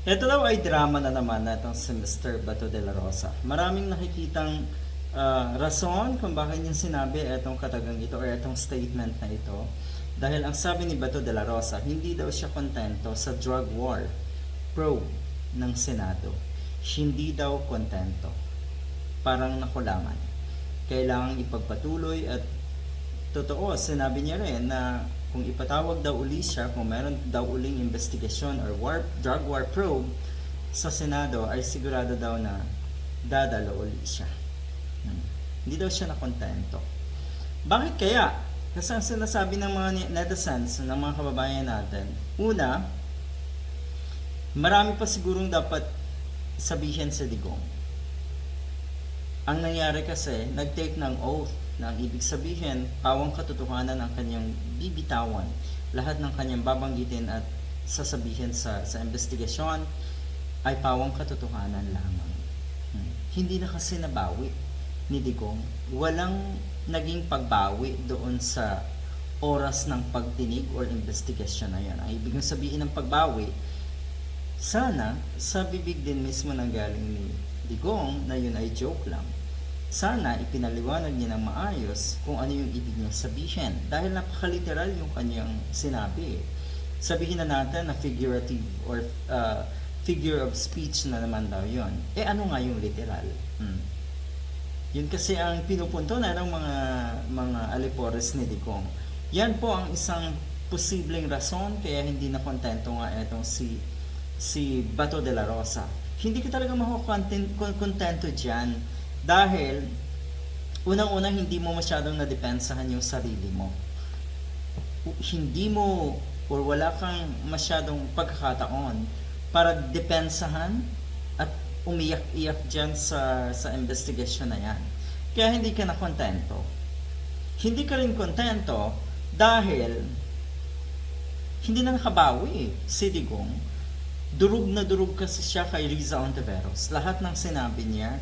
Ito daw ay drama na naman na itong si Mr. Bato de la Rosa. Maraming nakikitang ah, rason kung bakit niya sinabi itong katagang ito or itong statement na ito. Dahil ang sabi ni Bato de la Rosa, hindi daw siya kontento sa drug war probe ng Senado. Hindi daw kontento. Parang nakulangan. Kailangang ipagpatuloy at totoo, sinabi niya rin na kung ipatawag daw uli siya, kung meron daw uling investigasyon or war, drug war probe sa Senado, ay sigurado daw na dadalo uli siya. Hmm. Hindi daw siya nakontento. Bakit kaya? Kasi ang sinasabi ng mga netizens, ng mga kababayan natin, una, marami pa sigurong dapat sabihin sa digong. Ang nangyari kasi, nag-take ng oath na ang ibig sabihin, pawang katotohanan ang kanyang bibitawan. Lahat ng kanyang babanggitin at sasabihin sa, sa investigasyon ay pawang katotohanan lamang. Hmm. Hindi na kasi nabawi ni Digong. Walang naging pagbawi doon sa oras ng pagtinig or investigasyon na yan. Ang ibig sabihin ng pagbawi, sana sa bibig din mismo ng galing ni Digong na yun ay joke lang. Sana ipinaliwanag niya ng maayos kung ano yung ibig niya sabihin. Dahil napakaliteral yung kanyang sinabi. Sabihin na natin na figurative or uh, figure of speech na naman daw yun. Eh ano nga yung literal? Hmm. Yun kasi ang pinupunto na ng mga mga alipores ni Digong. Yan po ang isang posibleng rason kaya hindi na kontento nga itong si si Bato de la Rosa. Hindi ka talaga makukontento dyan dahil unang-unang hindi mo masyadong nadepensahan yung sarili mo. Hindi mo or wala kang masyadong pagkakataon para depensahan at umiyak-iyak dyan sa, sa investigation na yan. Kaya hindi ka na kontento. Hindi ka rin kontento dahil hindi na nakabawi si Digong. Durug na durug kasi siya kay Riza Ontiveros. Lahat ng sinabi niya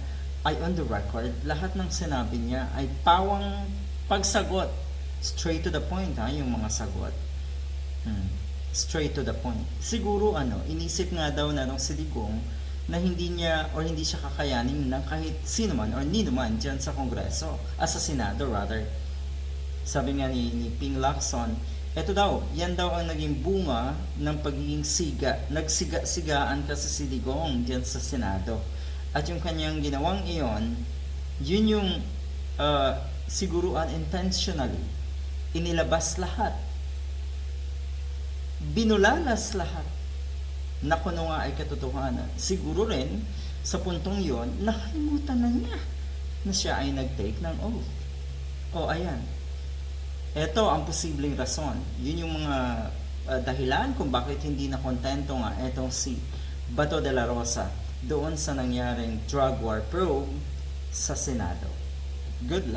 ay on the record. Lahat ng sinabi niya ay pawang pagsagot. Straight to the point ha, yung mga sagot. Hmm. Straight to the point. Siguro ano, inisip nga daw na nung si Digong na hindi niya or hindi siya kakayanin ng kahit sino man or nino man dyan sa Kongreso, as sa Senado rather. Sabi nga ni, ni Ping Lacson, eto daw, yan daw ang naging bunga ng pagiging siga. Nagsiga-sigaan kasi si Digong dyan sa Senado. At yung kanyang ginawang iyon, yun yung uh, siguro unintentionally inilabas lahat. Binulalas lahat na kuno nga ay katotohanan. Siguro rin, sa puntong yon nakalimutan na niya na siya ay nag-take ng oath. O, ayan. Ito ang posibleng rason. Yun yung mga uh, dahilan kung bakit hindi na kontento nga etong si Bato de la Rosa doon sa nangyaring drug war probe sa Senado. Good luck.